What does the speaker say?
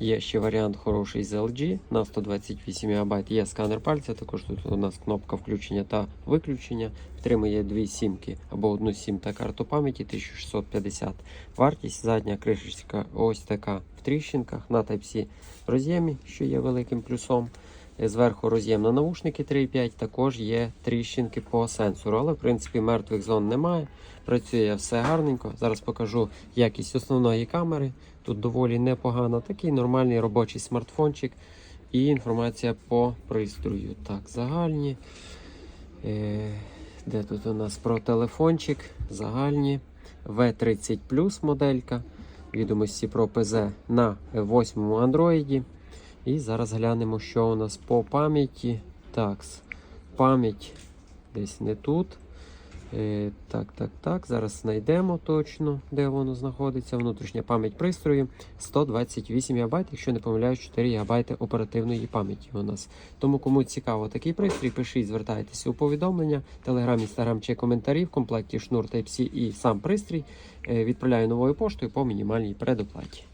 Є ще варіант хороший з LG на 128 МБ. Є сканер пальця. Також тут у нас кнопка включення та виключення. Підтримує дві сімки або одну сім та карту пам'яті 1650. Вартість задня кришечка ось така в тріщинках на Type-C роз'ємі, що є великим плюсом. Е, Зверху роз'єм на наушники 3.5, також є тріщинки по сенсору, але в принципі мертвих зон немає. Працює все гарненько. Зараз покажу якість основної камери. Тут доволі непогано. Такий нормальний робочий смартфончик. І інформація по пристрою. Так, загальні. Е, де тут у нас про телефончик? Загальні. V30 моделька. Відомості про ПЗ на 8 Android. І зараз глянемо, що у нас по пам'яті. Так, пам'ять десь не тут. Е, так, так, так. Зараз знайдемо точно, де воно знаходиться. Внутрішня пам'ять пристрою 128 ГБ, якщо не помиляюсь, 4 ГБ оперативної пам'яті у нас. Тому кому цікаво такий пристрій, пишіть, звертайтеся у повідомлення, телеграм, інстаграм чи коментарі в комплекті шнур Type-C і сам пристрій. Е, відправляю новою поштою по мінімальній предоплаті.